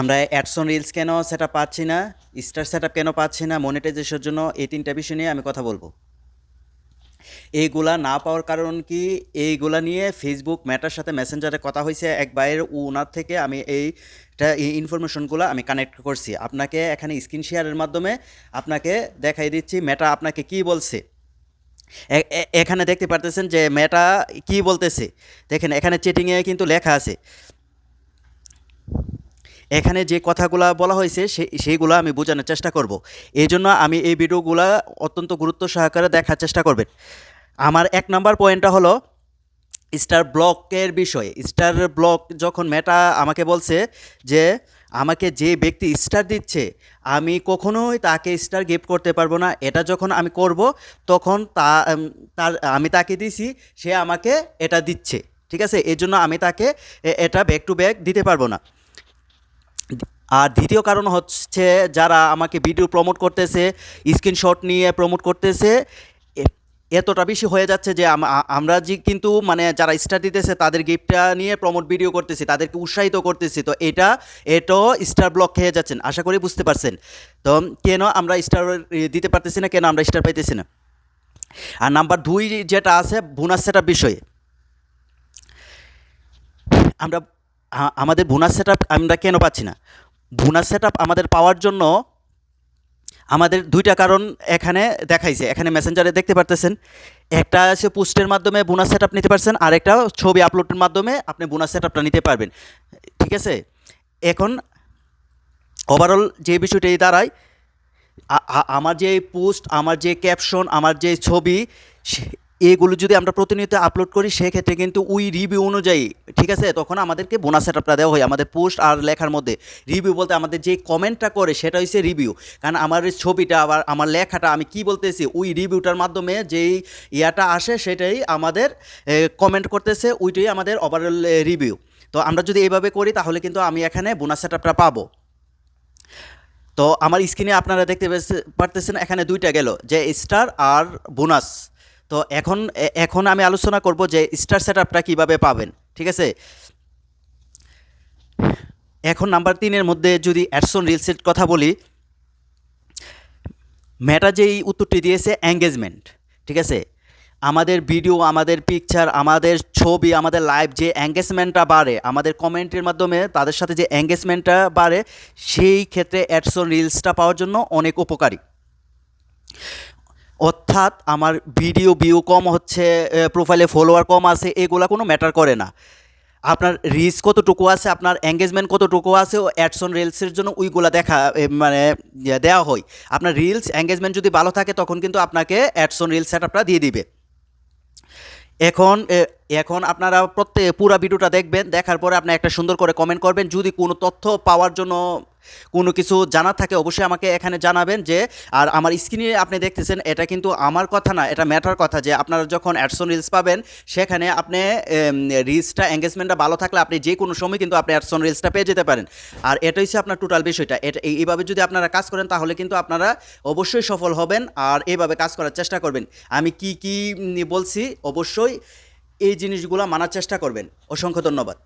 আমরা অ্যাডসন রিলস কেন সেটা পাচ্ছি না? স্টার সেট কেন পাচ্ছি না? মনিটাইজেশনের জন্য এই তিনটা বিষয় নিয়ে আমি কথা বলব। এইগুলা না পাওয়ার কারণ কি? এইগুলা নিয়ে ফেসবুক ম্যাটার সাথে মেসেঞ্জারে কথা হয়েছে। এক ভাইয়ের ওনার থেকে আমি এইটা এই ইনফরমেশনগুলো আমি কানেক্ট করছি। আপনাকে এখানে স্ক্রিন শেয়ারের মাধ্যমে আপনাকে দেখাই দিচ্ছি। ম্যাটা আপনাকে কি বলছে? এখানে দেখতে পারতেছেন যে ম্যাটা কি বলতেছে? দেখেন, এখানে চেটিংয়ে কিন্তু লেখা আছে। এখানে যে কথাগুলো বলা হয়েছে সেইগুলো আমি বোঝানোর চেষ্টা করব। এই জন্য আমি এই ভিডিওগুলো অত্যন্ত গুরুত্ব সহকারে দেখার চেষ্টা করবেন। আমার এক নম্বর পয়েন্টটা হলো স্টার ব্লকের বিষয়ে। স্টার ব্লক যখন মেটা আমাকে বলছে যে, আমাকে যে ব্যক্তি স্টার দিচ্ছে, আমি কখনোই তাকে স্টার গিফট করতে পারব না। এটা যখন আমি করব, তখন তা তার, আমি তাকে দিছি, সে আমাকে এটা দিচ্ছে। ঠিক আছে? এই জন্য আমি তাকে এটা ব্যাক টু ব্যাক দিতে পারব না। আর দ্বিতীয় কারণ হচ্ছে যারা আমাকে ভিডিও প্রমোট করতেছে স্ক্রিনশট নিয়ে প্রমোট করতেছে এতটা বেশি হয়ে যাচ্ছে যে আম- আমরা যে কিন্তু মানে যারা স্টার দিতেছে, তাদের গিফটটা নিয়ে প্রমোট ভিডিও করতেছি, তাদেরকে উৎসাহিত করতেছি। তো এটা, এটাও স্টার ব্লক খেয়ে যাচ্ছেন, আশা করি বুঝতে পারছেন। তো কেন আমরা স্টার দিতে পারতেছি না, কেন আমরা স্টার পাইতেছি না? আর নাম্বার দুই যেটা আছে বোনাস সেটা বিষয়ে। আমরা আমাদের বোনাস সেট আমরা কেন পাচ্ছি না? বোনাস সেট আপ আমাদের পাওয়ার জন্য আমাদের দুইটা কারণ এখানে দেখাইছে। এখানে মেসেঞ্জারে দেখতে পারতেছেন, একটা আছে পোস্টের মাধ্যমে বোনাস সেট নিতে পারছেন, আর একটা ছবি আপলোডের মাধ্যমে আপনি বোনাস সেট নিতে পারবেন। ঠিক আছে? এখন ওভারঅল যে বিষয়টি দাঁড়ায় আমার যে পোস্ট আমার যে ক্যাপশন আমার যে ছবি এগুলো যদি আমরা প্রতিনিয়ত আপলোড করি, সেক্ষেত্রে কিন্তু ওই রিভিউ অনুযায়ী, ঠিক আছে? তখন আমাদেরকে বোনাস সেটআপটা দেওয়া হয় আমাদের পোস্ট আর লেখার মধ্যে। রিভিউ বলতে আমাদের যে কমেন্টটা করে, সেটা হচ্ছে রিভিউ কারণ আমার ছবিটা আবার, আমার লেখাটা আমি কি বলতেছি? ওই রিভিউটার মাধ্যমে যেই ইয়াটা আসে, সেটাই আমাদের কমেন্ট করতেছে, ওইটাই আমাদের ওভারঅল রিভিউ তো আমরা যদি এইভাবে করি, তাহলে কিন্তু আমি এখানে বোনাস সেটআপটা পাবো। তো আমার স্ক্রিনে আপনারা দেখতে পারতেছেন, এখানে দুইটা গেল, যে স্টার আর বোনাস তো এখন এখন আমি আলোচনা করব যে স্টার সেটআপটা কীভাবে পাবেন, ঠিক আছে? এখন নাম্বার তিনের মধ্যে যদি অ্যাডসন রিলসের কথা বলি মেটা যেই উত্তরটি দিয়েছে এঙ্গেজমেন্ট ঠিক আছে? আমাদের ভিডিও আমাদের পিকচার আমাদের ছবি, আমাদের লাইভ যে এঙ্গেজমেন্টটা বাড়ে, আমাদের কমেন্টের মাধ্যমে তাদের সাথে যে এঙ্গেজমেন্টটা বাড়ে, সেই ক্ষেত্রে অ্যাডসন রিলসটা পাওয়ার জন্য অনেক উপকারী। অর্থাৎ আমার ভিডিও ভিউ কম হচ্ছে প্রোফাইলে ফলোয়ার কম আছে এগুলা কোনো ম্যাটার করে না। আপনার রিচ কতটুকু আছে আপনার এঙ্গেজমেন্ট কতটুকু আছে ও অ্যাডসন রিলসের জন্য ওইগুলা দেখা মানে ইয়ে, দেওয়া হয়। আপনার রিলস এঙ্গেজমেন্ট যদি ভালো থাকে তখন কিন্তু আপনাকে অ্যাডসন রিলস সেটআপটা দিয়ে দিবে। এখন এখন আপনারা প্রত্যেক পুরো ভিডিওটা দেখবেন দেখার পরে আপনি একটা সুন্দর করে কমেন্ট করবেন। যদি কোনো তথ্য পাওয়ার জন্য কোনো কিছু জানার থাকে অবশ্যই আমাকে এখানে জানাবেন যে, আর আমার স্ক্রিনে আপনি দেখতেছেন, এটা কিন্তু আমার কথা না, এটা ম্যাটার কথা যে আপনারা যখন অ্যাডসন রিলস পাবেন, সেখানে আপনি রিলসটা এঙ্গেজমেন্টটা ভালো থাকলে আপনি যে কোনো সময় কিন্তু আপনি অ্যাডসন রিলসটা পেয়ে যেতে পারেন। আর এটা হচ্ছে আপনার টোটাল বিষয়টা। এটা এইভাবে যদি আপনারা কাজ করেন, তাহলে কিন্তু আপনারা অবশ্যই সফল হবেন আর এইভাবে কাজ করার চেষ্টা করবেন। আমি কি কি বলছি, অবশ্যই এই জিনিসগুলো মানার চেষ্টা করবেন। অসংখ্য ধন্যবাদ।